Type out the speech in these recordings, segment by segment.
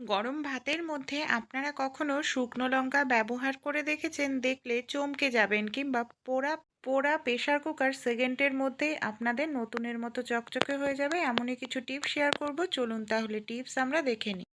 গরম ভাতের মধ্যে আপনারা কখনো শুকনো লঙ্কা ব্যবহার করে দেখেছেন? দেখলে চমকে যাবেন কিংবা পোড়া পোড়া প্রেশার কুকার সেকেন্ডের মধ্যে আপনাদের নতুনের মতো চকচকে হয়ে যাবে। এমনই কিছু টিপস শেয়ার করব। চলুন তাহলে টিপস আমরা দেখে নিই।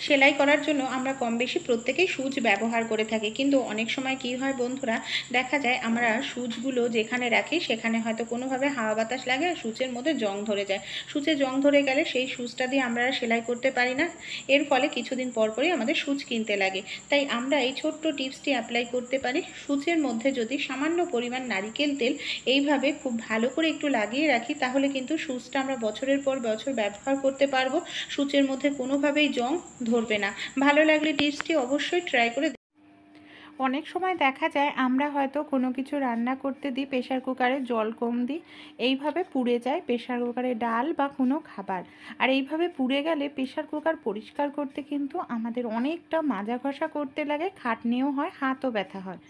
সেলাই করার জন্য আমরা কম বেশি প্রত্যেকেই সুচ ব্যবহার করে থাকি। কিন্তু অনেক সময় কি হয় বন্ধুরা, দেখা যায় আমরা সুচগুলো যেখানে রাখি সেখানে হয়তো কোনোভাবে হাওয়া বাতাস লাগে আর সুচের মধ্যে জং ধরে যায়। সুচে জং ধরে গেলে সেই সুচটা দিয়ে আমরা সেলাই করতে পারি না। এর ফলে কিছুদিন পর পরই আমাদের সুচ কিনতে লাগে। তাই আমরা এই ছোট্ট টিপসটি অ্যাপ্লাই করতে পারি। সুচের মধ্যে যদি সামান্য পরিমাণ নারিকেল তেল এইভাবে খুব ভালো করে একটু লাগিয়ে রাখি, তাহলে কিন্তু সুচটা আমরা বছরের পর বছর ব্যবহার করতে পারব। সুচের মধ্যে কোনোভাবেই জং ধরবে না। ভালো লাগলে টিপসটি অবশ্যই ট্রাই করে অনেক সময় দেখা যায় আমরা হয়তো কোনো কিছু রান্না করতে দিই প্রেশার কুকারে জল কম দিই, এইভাবে পুড়ে যায় প্রেশার কুকারে ডাল বা কোনো খাবার। আর এইভাবে পুড়ে গেলে প্রেশার কুকার পরিষ্কার করতে কিন্তু আমাদের অনেকটা মাজা ঘষা করতে লাগে, খাটনিও হয়, হাতও ব্যথা হয়।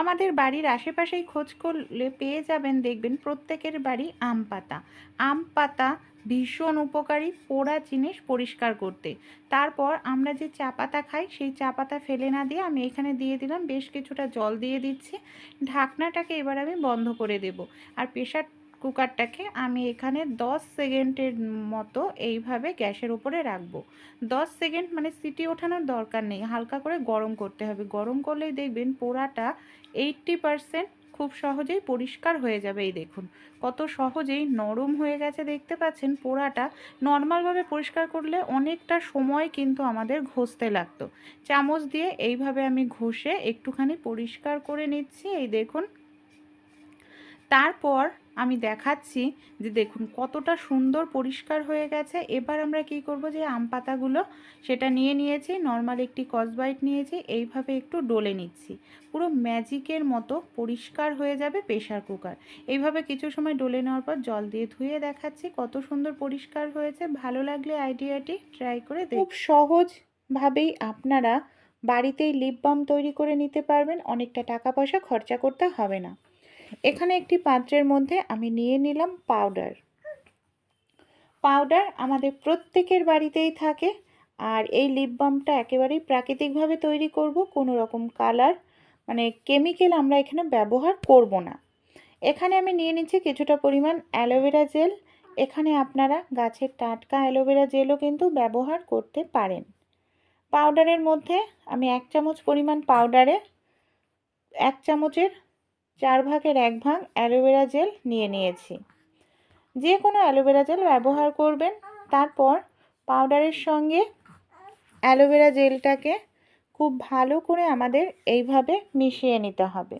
আমাদের বাড়ির আশেপাশেই খোঁজ করলে পেয়ে যাবেন, দেখবেন প্রত্যেকের বাড়ি আম পাতা। আম পাতা ভীষণ উপকারী পোড়া জিনিস পরিষ্কার করতে। তারপর আমরা যে চা পাতা খাই, সেই চা পাতা ফেলে না দিয়ে আমি এখানে দিয়ে দিলাম, বেশ কিছুটা জল দিয়ে দিচ্ছি। ঢাকনাটাকে এবার আমি বন্ধ করে দেব। আর প্রেশার কুকারটাকে আমি এখানে 10 সেকেন্ডের মতো এইভাবে গ্যাসের উপরে রাখব। 10 সেকেন্ড মানে সিটি ওঠানোর দরকার নেই, হালকা করে গরম করতে হবে। গরম করলেই দেখবেন পোড়াটা এইট্টি পারসেন্ট খুব সহজেই পরিষ্কার হয়ে যাবে এই দেখুন। কত সহজেই নরম হয়ে গেছে দেখতে পাচ্ছেন পোড়াটা। নর্মালভাবে পরিষ্কার করলে অনেকটা সময় কিন্তু আমাদের ঘষতে লাগতো। চামচ দিয়ে এইভাবে আমি ঘষে একটুখানি পরিষ্কার করে নিচ্ছি, এই দেখুন। তারপর আমি দেখাচ্ছি যে দেখুন কতটা সুন্দর পরিষ্কার হয়ে গেছে। এবার আমরা কি করব যে আম পাতাগুলো সেটা নিয়ে নিয়েছি নর্মাল একটি কসবাইট নিয়েছি, এইভাবে একটু ডলে নিচ্ছি। পুরো ম্যাজিকের মতো পরিষ্কার হয়ে যাবে প্রেশার কুকার এইভাবে কিছু সময় ডলে নেওয়ার পর জল দিয়ে ধুয়ে দেখাচ্ছি কত সুন্দর পরিষ্কার হয়েছে। ভালো লাগলে আইডিয়াটি ট্রাই করে খুব সহজভাবেই আপনারা বাড়িতেই লিপ বাম তৈরি করে নিতে পারবেন। অনেকটা টাকা পয়সা খরচা করতে হবে না। এখানে একটি পাত্রের মধ্যে আমি নিয়ে নিলাম পাউডার। পাউডার আমাদের প্রত্যেকের বাড়িতেই থাকে আর এই লিপ বামটা একেবারেই প্রাকৃতিকভাবে তৈরি করব, কোনো রকম কালার মানে কেমিক্যাল আমরা এখানে ব্যবহার করব না। এখানে আমি নিয়ে নিচ্ছি কিছুটা পরিমাণ অ্যালোভেরা জেল। এখানে আপনারা গাছের টাটকা অ্যালোভেরা জেলও কিন্তু ব্যবহার করতে পারেন। পাউডারের মধ্যে আমি এক চামচ পরিমাণ পাউডারে এক চামচের চার ভাগের এক ভাগ অ্যালোভেরা জেল নিয়ে নিয়েছি। যে কোনো অ্যালোভেরা জেল ব্যবহার করবেন। তারপর পাউডারের সঙ্গে অ্যালোভেরা জেলটাকে খুব ভালো করে আমাদের এইভাবে মিশিয়ে নিতে হবে।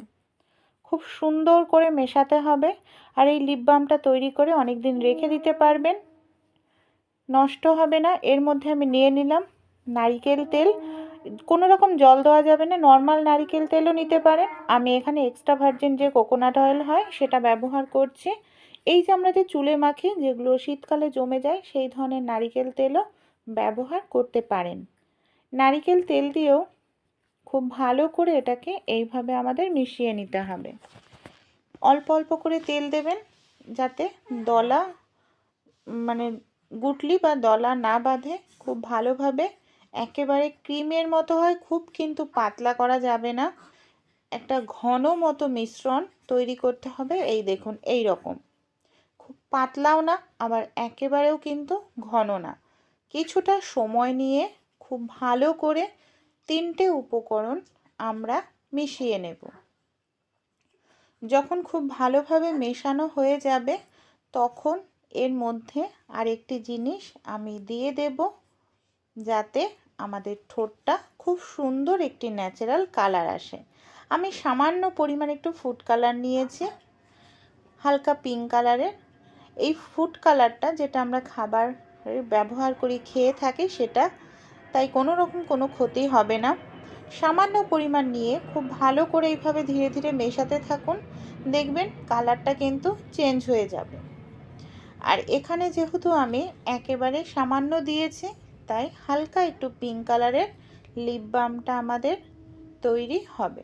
খুব সুন্দর করে মেশাতে হবে আর এই লিপ বামটা তৈরি করে অনেক দিন রেখে দিতে পারবেন। নষ্ট হবে না। এর মধ্যে আমি নিয়ে নিলাম নারিকেল তেল। কোনো রকম জল দেওয়া যাবে না। নর্মাল নারিকেল তেলও নিতে পারেন। আমি এখানে এক্সট্রা ভার্জিন যে কোকোনাট অয়েল হয়, সেটা ব্যবহার করছি। এই যে আমরা যে চুলে মাখি, যেগুলো শীতকালে জমে যায়, সেই ধরনের নারিকেল তেলও ব্যবহার করতে পারেন। নারিকেল তেল দিয়েও খুব ভালো করে এটাকে এইভাবে আমাদের মিশিয়ে নিতে হবে। অল্প অল্প করে তেল দেবেন, যাতে দলা মানে গুটলি বা দলা না বাঁধে। খুব ভালোভাবে একেবারে ক্রিমের মতো হয়, খুব কিন্তু পাতলা করা যাবে না। একটা ঘন মতো মিশ্রণ তৈরি করতে হবে, এই দেখুন, এই রকম। খুব পাতলাও না, আবার একেবারেও কিন্তু ঘন না। কিছুটা সময় নিয়ে খুব ভালো করে তিনটে উপকরণ আমরা মিশিয়ে নেব। যখন খুব ভালোভাবে মেশানো হয়ে যাবে, তখন এর মধ্যে আরেকটি জিনিস আমি দিয়ে দেব, যাতে আমাদের ঠোঁটটা খুব সুন্দর একটি ন্যাচারাল কালার আসে। আমি সামান্য পরিমাণ একটু ফুড কালার নিয়েছি, হালকা পিঙ্ক কালারের এই ফুড কালারটা যেটা আমরা খাবার ব্যবহার করি, খেয়ে থাকি সেটা, তাই কোনো রকম কোনো ক্ষতি হবে না। সামান্য পরিমাণ নিয়ে খুব ভালো করে এইভাবে ধীরে ধীরে মেশাতে থাকুন, দেখবেন কালারটা কিন্তু চেঞ্জ হয়ে যাবে। আর এখানে যেহেতু আমি একেবারে সামান্য দিয়েছি তাই হালকা একটু পিঙ্ক কালারের লিপ বামটা আমাদের তৈরি হবে।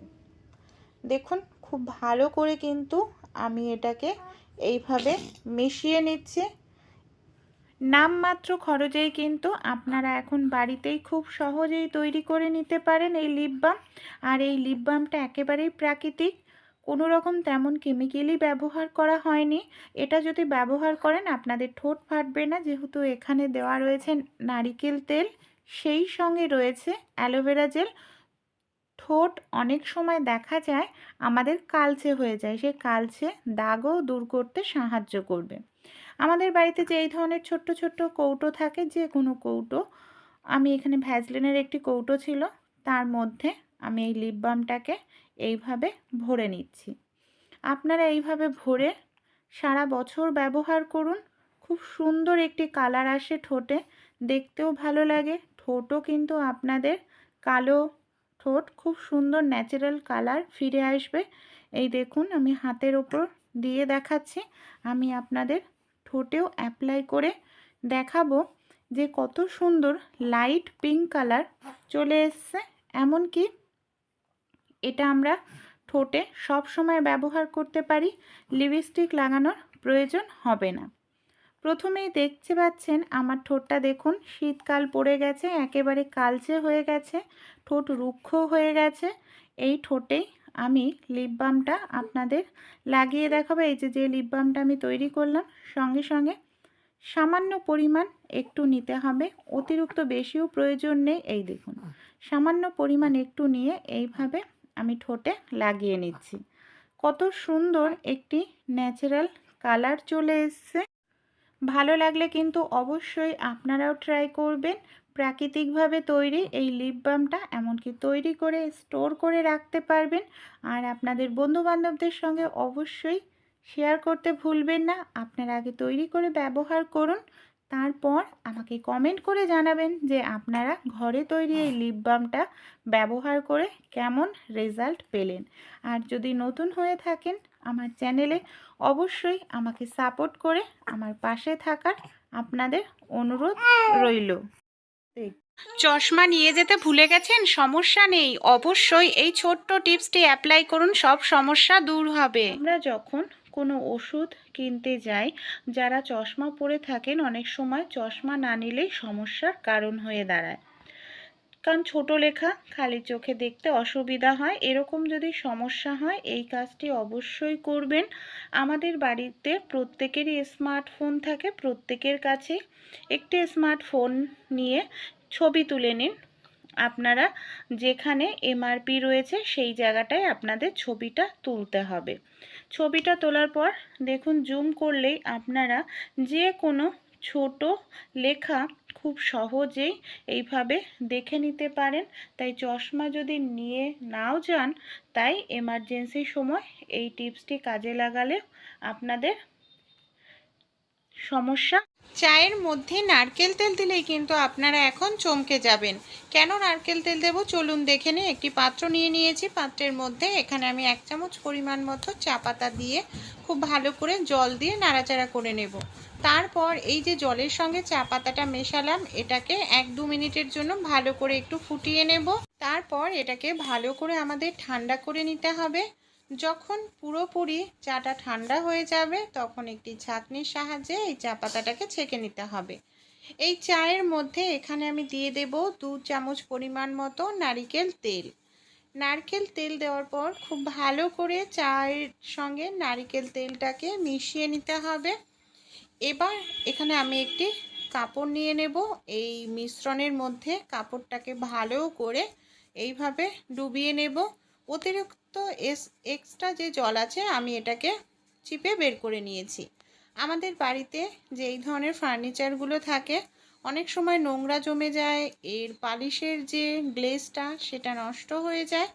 দেখুন, খুব ভালো করে কিন্তু আমি এটাকে এইভাবে মিশিয়ে নিচ্ছি। নামমাত্র খরচেই কিন্তু আপনারা এখন বাড়িতেই খুব সহজেই তৈরি করে নিতে পারেন এই লিপ বাম আর এই লিপ বামটা একেবারেই প্রাকৃতিক। কোনো রকম তেমন কেমিক্যালি ব্যবহার করা হয়নি। এটা যদি ব্যবহার করেন, আপনাদের ঠোঁট ফাটবে না। যেহেতু এখানে দেওয়া রয়েছে নারিকেল তেল, সেই সঙ্গে রয়েছে অ্যালোভেরা জেল। ঠোঁট অনেক সময় দেখা যায় আমাদের কালচে হয়ে যায়। সেই কালচে দাগও দূর করতে সাহায্য করবে। আমাদের বাড়িতে যে এই ধরনের ছোট্ট ছোট্ট কৌটো থাকে, যে কোনো কৌটো। আমি এখানে ভ্যাজলিনের একটি কৌটো ছিল। তার মধ্যে আমি এই লিপ বামটাকে এইভাবে ভরে নিচ্ছি। আপনারা এইভাবে ভরে সারা বছর ব্যবহার করুন। খুব সুন্দর একটি কালার আসে ঠোঁটে। দেখতেও ভালো লাগে। ঠোঁটও কিন্তু আপনাদের কালো ঠোঁট খুব সুন্দর ন্যাচারাল কালার ফিরে আসবে। এই দেখুন, আমি হাতের ওপর দিয়ে দেখাচ্ছি। আমি আপনাদের ঠোঁটেও অ্যাপ্লাই করে দেখাবো যে কত সুন্দর লাইট পিঙ্ক কালার চলে এসছে। এমনকি এটা আমরা ঠোঁটে সব সময় ব্যবহার করতে পারি, লিপস্টিক লাগানোর প্রয়োজন হবে না। প্রথমেই দেখতে পাচ্ছেন আমার ঠোঁটটা দেখুন, শীতকাল পড়ে গেছে, একেবারে কালচে হয়ে গেছে, ঠোঁট রুক্ষ হয়ে গেছে। এই ঠোঁটেই আমি লিপ বামটা আপনাদের লাগিয়ে দেখাবো। এই যে যে লিপ বামটা আমি তৈরি করলাম, সঙ্গে সঙ্গে সামান্য পরিমাণ একটু নিতে হবে, অতিরিক্ত বেশিও প্রয়োজন নেই। এই দেখুন, সামান্য পরিমাণ একটু নিয়ে এইভাবে আমি ঠোঁটে লাগিয়ে নিচ্ছি। কত সুন্দর একটি ন্যাচারাল কালার চলে এসছে। ভালো লাগলে কিন্তু অবশ্যই আপনারাও ট্রাই করবেন। প্রাকৃতিকভাবে তৈরি এই লিপ বামটা এমনকি তৈরি করে স্টোর করে রাখতে পারবেন। আর আপনাদের বন্ধুবান্ধবদের সঙ্গে অবশ্যই শেয়ার করতে ভুলবেন না। আপনারা আগে তৈরি করে ব্যবহার করুন। তারপর আমাকে কমেন্ট করে জানাবেন যে আপনারা ঘরে তৈরি এই লিপ বামটা ব্যবহার করে কেমন রেজাল্ট পেলেন। আর যদি নতুন হয়ে থাকেন আমার চ্যানেলে অবশ্যই আমাকে সাপোর্ট করে আমার পাশে থাকার আপনাদের অনুরোধ রইল। চশমা নিয়ে যেতে ভুলে গেছেন? সমস্যা নেই। অবশ্যই এই ছোট্ট টিপসটি অ্যাপ্লাই করুন, সব সমস্যা দূর হবে। আমরা যখন কোনো ওষুধ কিনতে যাই যারা চশমা পরে থাকেন অনেক সময় চশমা না নিলেই সমস্যার কারণ হয়ে দাঁড়ায়। কারণ ছোট লেখা, খালি চোখে দেখতে অসুবিধা হয়। এরকম যদি সমস্যা হয়, এই কাজটি অবশ্যই করবেন। আমাদের বাড়িতে প্রত্যেকেরই স্মার্টফোন থাকে, প্রত্যেকের কাছে একটি স্মার্টফোন নিয়ে ছবি তুলে নিন। আপনারা যেখানে এমআরপি রয়েছে সেই জায়গাটায় আপনাদের ছবিটা তুলতে হবে। ছবিটা তোলার পর দেখুন জুম করলেই আপনারা যে কোনো ছোট লেখা খুব সহজেই এইভাবে দেখে নিতে পারেন। তাই চশমা যদি নিয়ে নাও যান, তাই এমার্জেন্সি সময় এই টিপসটি কাজে লাগালে আপনাদের সমস্যা চায়ের মধ্যে নারকেল তেল দিলেই কিন্তু আপনারা এখন চমকে যাবেন। কেন নারকেল তেল দেবো? চলুন দেখে নিই। একটি পাত্র নিয়ে নিয়েছি। পাত্রের মধ্যে এখানে আমি এক চামচ পরিমাণ মতো চা পাতা দিয়ে খুব ভালো করে জল দিয়ে নাড়াচাড়া করে নেব। তারপর এই যে জলের সঙ্গে চা পাতাটা মেশালাম, এটাকে এক দু মিনিটের জন্য ভালো করে একটু ফুটিয়ে নেব। তারপর এটাকে ভালো করে আমাদের ঠান্ডা করে নিতে হবে। যখন পুরোপুরি চাটা ঠান্ডা হয়ে যাবে, তখন একটি ছাঁকনির সাহায্যে এই চা পাতাটাকে ছেঁকে নিতে হবে। এই চায়ের মধ্যে এখানে আমি দিয়ে দেব দু চামচ পরিমাণ মতো নারিকেল তেল। নারকেল তেল দেওয়ার পর খুব ভালো করে চায়ের সঙ্গে নারিকেল তেলটাকে মিশিয়ে নিতে হবে। এবার এখানে আমি একটি কাপড় নিয়ে নেব। এই মিশ্রণের মধ্যে কাপড়টাকে ভালো করে এইভাবে ডুবিয়ে নেব। অতিরিক্ত এস এক্সট্রা যে জল আছে, আমি এটাকে চিপে বের করে নিয়েছি। আমাদের বাড়িতে যে এই ধরনের ফার্নিচারগুলো থাকে, অনেক সময় নোংরা জমে যায়, এর পালিশের যে গ্লেজটা সেটা নষ্ট হয়ে যায়।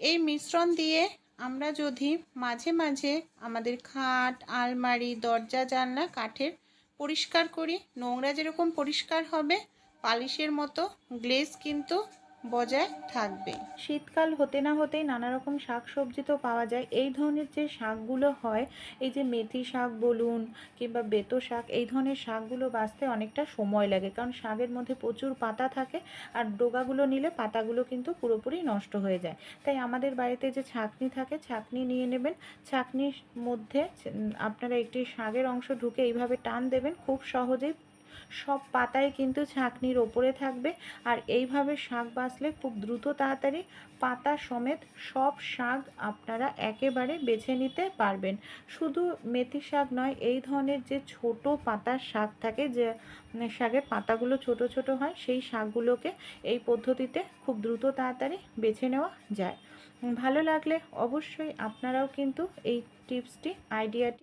এই মিশ্রণ দিয়ে আমরা যদি মাঝে মাঝে আমাদের খাট, আলমারি, দরজা, জানলা, কাঠের পরিষ্কার করি, নোংরা যেরকম পরিষ্কার হবে, পালিশের মতো গ্লেজ কিন্তু বজায় থাকবে। শীতকাল হতে না হতেই নানা রকম শাক সবজি তো পাওয়া যায়। এই ধরনের যে শাকগুলো হয়, এই যে মেথি শাক বলুন কিংবা বেতো শাক, এই ধরনের শাকগুলো বাঁচতে অনেকটা সময় লাগে। কারণ শাকের মধ্যে প্রচুর পাতা থাকে আর ডোগাগুলো নিলে পাতাগুলো কিন্তু পুরোপুরি নষ্ট হয়ে যায়। তাই আমাদের বাড়িতে যে ছাকনি থাকে, ছাকনি নিয়ে নেবেন। ছাকনির মধ্যে, আপনারা একটি শাকের অংশ ঢুকে এইভাবে টান দেবেন। খুব সহজেই সব পাতাই কিন্তু ছাঁকনির ওপরে থাকবে। আর এইভাবে শাক বাছলে খুব দ্রুত তাড়াতাড়ি পাতা সমেত সব শাক আপনারা একেবারে বেছে নিতে পারবেন। শুধু মেথি শাক নয়, এই ধরনের যে ছোট পাতার শাক থাকে, যে মানে শাকের পাতাগুলো ছোট ছোট হয়, সেই শাকগুলোকে এই পদ্ধতিতে খুব দ্রুত তাড়াতাড়ি বেছে নেওয়া যায়। ভালো লাগলে অবশ্যই আপনারাও কিন্তু এই টিপসটি, আইডিয়াটি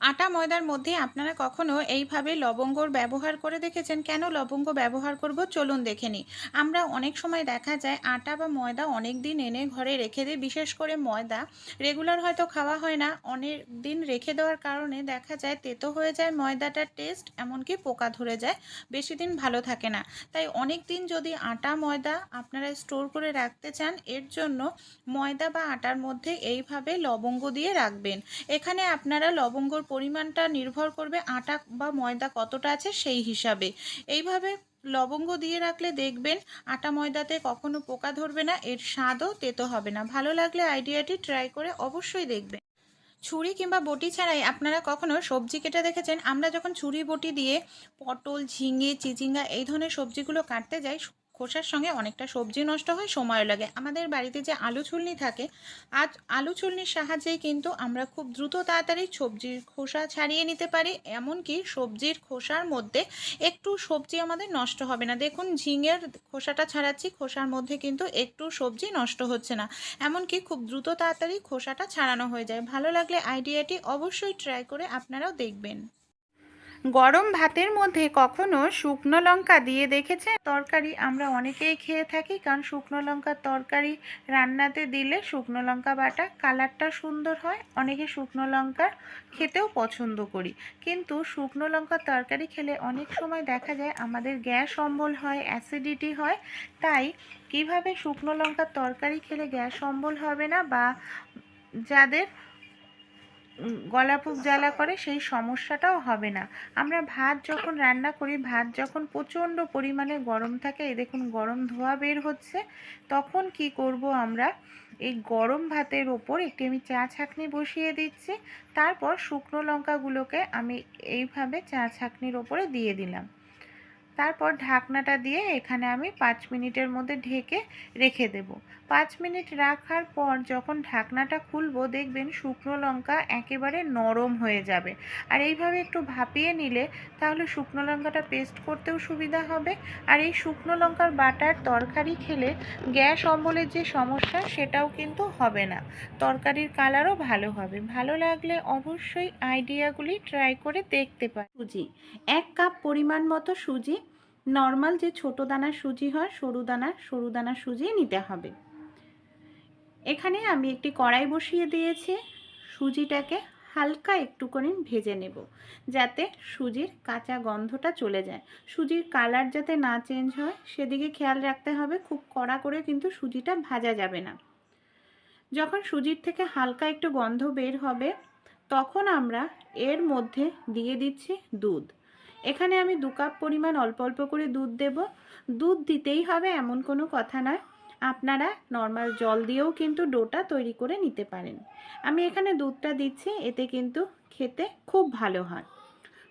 আটা ময়দার মধ্যে আপনারা কখনো এইভাবে লবঙ্গর ব্যবহার করে দেখেছেন? কেন লবঙ্গ ব্যবহার করব? চলুন দেখে নিই। আমরা অনেক সময় দেখা যায় আটা বা ময়দা অনেক দিন এনে ঘরে রেখে দিই, বিশেষ করে ময়দা। রেগুলার হয়তো খাওয়া হয় না। অনেক দিন রেখে দেওয়ার কারণে দেখা যায় তেতো হয়ে যায় ময়দাটার টেস্ট, এমনকি পোকা ধরে যায়। বেশি দিন ভালো থাকে না। তাই অনেক দিন যদি আটা, ময়দা আপনারা স্টোর করে রাখতে চান, এর জন্য ময়দা বা আটার মধ্যে এইভাবে লবঙ্গ দিয়ে রাখবেন। এখানে আপনারা লবঙ্গর পরিমাণটা নির্ভর করবে আটা বা ময়দা কতটা আছে সেই হিসাবে। এইভাবে লবঙ্গ দিয়ে রাখলে দেখবেন আটা ময়দাতে কখনো পোকা ধরবে না, এর স্বাদও তেতো হবে না। ভালো লাগলে আইডিয়াটি ট্রাই করে অবশ্যই দেখবেন। ছুরি কিংবা বটি ছাড়াই আপনারা কখনো সবজি কেটে দেখেছেন? আমরা যখন ছুরি বটি দিয়ে পটল, ঝিঙে, চিচিঙ্গা এই ধরনের সবজিগুলো কাটতে যাই খোসার সঙ্গে অনেকটা সবজি নষ্ট হয়, সময়ও লাগে। আমাদের বাড়িতে যে আলু ছুলনি থাকে, আজ আলু ছুলনির সাহায্যেই কিন্তু আমরা খুব দ্রুত তাড়াতাড়ি সবজির খোসা ছাড়িয়ে নিতে পারি, এমনকি সবজির খোসার মধ্যে একটু সবজি আমাদের নষ্ট হবে না। দেখুন, ঝিঙের খোসাটা ছাড়াচ্ছি, খোসার মধ্যে কিন্তু একটু সবজি নষ্ট হচ্ছে না। এমনকি খুব দ্রুত তাড়াতাড়ি খোসাটা ছাড়ানো হয়ে যায়। ভালো লাগলে আইডিয়াটি অবশ্যই ট্রাই করে আপনারাও দেখবেন। গরম ভাতের মধ্যে কখনো শুকনো লঙ্কা দিয়ে দেখেছে তরকারি আমরা অনেকেই খেয়ে থাকি, কারণ শুকনো লঙ্কার তরকারি রান্নাতে দিলে শুকনো লঙ্কা বাটা কালারটা সুন্দর হয়। অনেকে শুকনো লঙ্কা খেতেও পছন্দ করি। কিন্তু শুকনো লঙ্কার তরকারি খেলে অনেক সময় দেখা যায় আমাদের গ্যাস অম্বল হয়, অ্যাসিডিটি হয়। তাই কীভাবে শুকনো লঙ্কার তরকারি খেলে গ্যাস অম্বল হবে না বা যাদের গলাপুক জ্বালা করে সেই সমস্যাটাও হবে না। আমরা ভাত যখন রান্না করি, ভাত যখন প্রচণ্ড পরিমাণে গরম থাকে, এই দেখুন গরম ধোয়া বের হচ্ছে, তখন কি করব আমরা? এই গরম ভাতের ওপর একটি আমি চা ছাঁকনি বসিয়ে দিচ্ছি, তারপর শুকনো লঙ্কাগুলোকে আমি এইভাবে চা ছাঁকনির ওপরে দিয়ে দিলাম। তারপর ঢাকনাটা দিয়ে এখানে আমি পাঁচ মিনিটের মধ্যে ঢেকে রেখে দেব। পাঁচ মিনিট রাখার পর যখন ঢাকনাটা খুলবো, দেখবেন শুকনো লঙ্কা একেবারে নরম হয়ে যাবে। আর এইভাবে একটু ভাপিয়ে নিলে তাহলে শুকনো লঙ্কাটা পেস্ট করতেও সুবিধা হবে। আর এই শুকনো লঙ্কার বাটার তরকারি খেলে গ্যাস অম্বলের যে সমস্যা, সেটাও কিন্তু হবে না। তরকারির কালারও ভালো হবে। ভালো লাগলে অবশ্যই আইডিয়াগুলি ট্রাই করে দেখতে পারেন। সুজি। এক কাপ পরিমাণ মতো সুজি নর্মাল যে ছোট দানার সুজি হয়, সরু দানার সরু দানার সুজি নিতে হবে। এখানে আমি একটি কড়াই বসিয়ে দিয়েছি। সুজিটাকে হালকা একটু করে ভেজে নেব, যাতে সুজির কাঁচা গন্ধটা চলে যায়। সুজির কালার যাতে না চেঞ্জ হয়, সেদিকে খেয়াল রাখতে হবে। খুব কড়া করে কিন্তু সুজিটা ভাজা যাবে না। যখন সুজির থেকে হালকা একটু গন্ধ বের হবে, তখন আমরা এর মধ্যে দিয়ে দিচ্ছি দুধ। এখানে আমি দু কাপ পরিমাণ অল্প অল্প করে দুধ দেব। দুধ দিতেই হবে এমন কোনো কথা নয়। আপনারা নর্মাল জল দিয়েও কিন্তু ডোটা তৈরি করে নিতে পারেন। আমি এখানে দুধটা দিচ্ছি, এতে কিন্তু খেতে খুব ভালো হয়।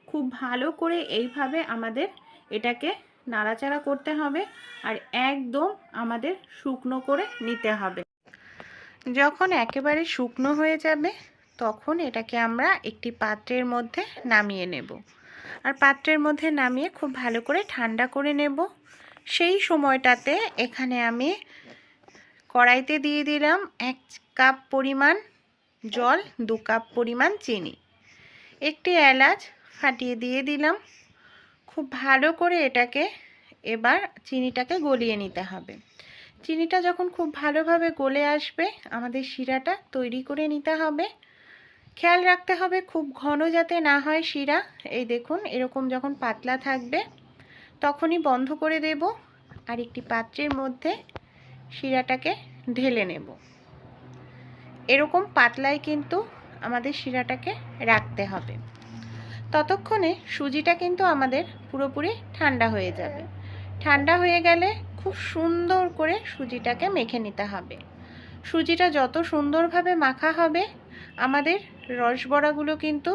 খুব ভালো করে এইভাবে আমাদের এটাকে নাড়াচাড়া করতে হবে আর একদম আমাদের শুকনো করে নিতে হবে। যখন একেবারে শুকনো হয়ে যাবে, তখন এটাকে আমরা একটি পাত্রের মধ্যে নামিয়ে নেব। আর পাত্রের মধ্যে নামিয়ে খুব ভালো করে ঠান্ডা করে নেব। সেই সময়টাতে এখানে আমি কড়াইতে দিয়ে দিলাম এক কাপ পরিমাণ জল, দু কাপ পরিমাণ চিনি। একটি এলাচ ফাটিয়ে দিয়ে দিলাম। খুব ভালো করে এটাকে এবার চিনিটাকে গলিয়ে নিতে হবে। চিনিটা যখন খুব ভালোভাবে গলে আসবে, আমাদের শিরাটা তৈরি করে নিতে হবে। খেয়াল রাখতে হবে খুব ঘন যাতে না হয় শিরা। এই দেখুন, এরকম যখন পাতলা থাকবে, তখনই বন্ধ করে দেব আর একটি পাত্রের মধ্যে শিরাটাকে ঢেলে নেব। এরকম পাতলায় কিন্তু আমাদের শিরাটাকে রাখতে হবে। ততক্ষণে সুজিটা কিন্তু আমাদের পুরোপুরি ঠান্ডা হয়ে যাবে। ঠান্ডা হয়ে গেলে খুব সুন্দর করে সুজিটাকে মেখে নিতে হবে। সুজিটা যত সুন্দরভাবে মাখা হবে আমাদের রসবড়াগুলো কিন্তু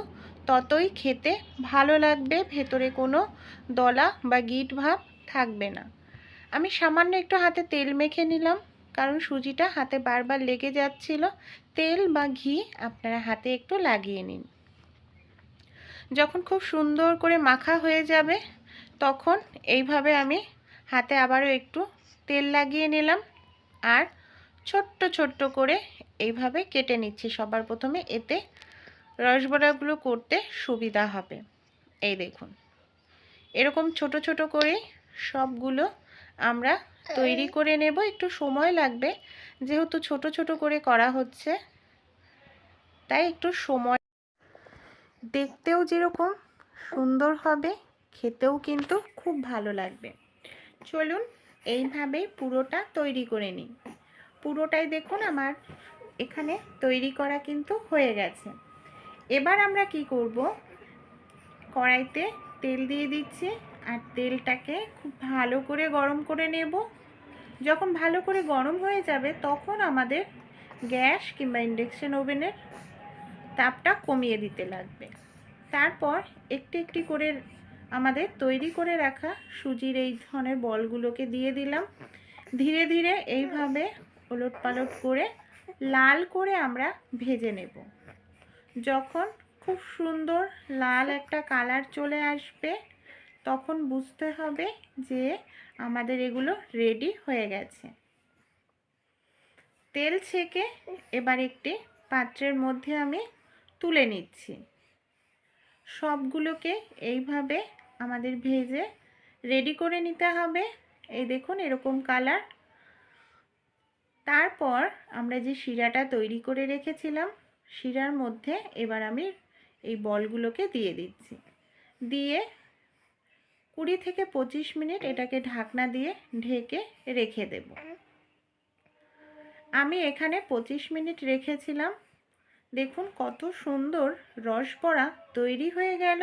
ততই খেতে ভালো লাগবে, ভেতরে কোনো দলা বা গিট ভাব থাকবে না। আমি সামান্য একটু হাতে তেল মেখে নিলাম, কারণ সুজিটা হাতে বারবার লেগে যাচ্ছিল। তেল বা ঘি আপনারা হাতে একটু লাগিয়ে নিন। যখন খুব সুন্দর করে মাখা হয়ে যাবে, তখন এইভাবে আমি হাতে আবারও একটু তেল লাগিয়ে নিলাম। আর ছোট্ট ছোট্ট করে এইভাবে কেটে নিচ্ছি সবার প্রথমে। এতে রসবড়াগুলো করতে সুবিধা হবে। এই দেখুন। এরকম ছোট ছোট করে সবগুলো আমরা তৈরি করে নেব। একটু সময় লাগবে। যেহেতু ছোট ছোট করে করা হচ্ছে তাই একটু সময় দেখতেও যেরকম সুন্দর হবে খেতেও কিন্তু খুব ভালো লাগবে। চলুন এইভাবেই পুরোটা তৈরি করে নিই। পুরোটাই দেখুন আমার এখানে তৈরি করা কিন্তু হয়ে গেছে। এবার আমরা কি করব? কড়াইতে তেল দিয়ে দিচ্ছি আর তেলটাকে খুব ভালো করে গরম করে নেব। যখন ভালো করে গরম হয়ে যাবে তখন আমাদের গ্যাস কিংবা ইন্ডাকশন ওভেনের তাপটা কমিয়ে দিতে লাগবে। তারপর একটি একটি করে আমাদের তৈরি করে রাখা সুজির এই ধরনের বলগুলোকে দিয়ে দিলাম। ধীরে ধীরে এইভাবে ওলট পালট করে লাল করে আমরা ভেজে নেব। যখন খুব সুন্দর লাল একটা কালার চলে আসবে, তখন বুঝতে হবে যে আমাদের এগুলো রেডি হয়ে গেছে। তেল ছেঁকে এবার একটি পাত্রের মধ্যে আমি তুলে নিচ্ছি। সবগুলোকে এইভাবে আমাদের ভেজে রেডি করে নিতে হবে। এই দেখুন এরকম কালার তারপর আমরা যে শিরাটা তৈরি করে রেখেছিলাম, শিরার মধ্যে এবার আমি এই বলগুলোকে দিয়ে দিচ্ছি। দিয়ে কুড়ি থেকে পঁচিশ মিনিট এটাকে ঢাকনা দিয়ে ঢেকে রেখে দেব। আমি এখানে পঁচিশ মিনিট রেখেছিলাম। দেখুন কত সুন্দর রসবড়া তৈরি হয়ে গেল।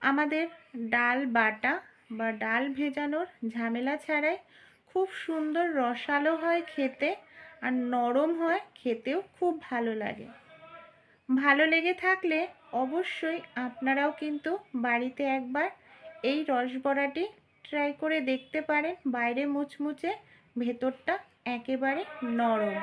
আমাদের ডাল বাটা বা ডাল ভেজানোর ঝামেলা ছাড়াই খুব সুন্দর রসালো হয় খেতে আর নরম হয় খেতেও খুব ভালো লাগে। ভালো লেগে থাকলে অবশ্যই আপনারাও কিন্তু বাড়িতে একবার এই রসবড়াটি ট্রাই করে দেখতে পারেন। বাইরে মুচমুচে ভেতরটা একেবারে নরম।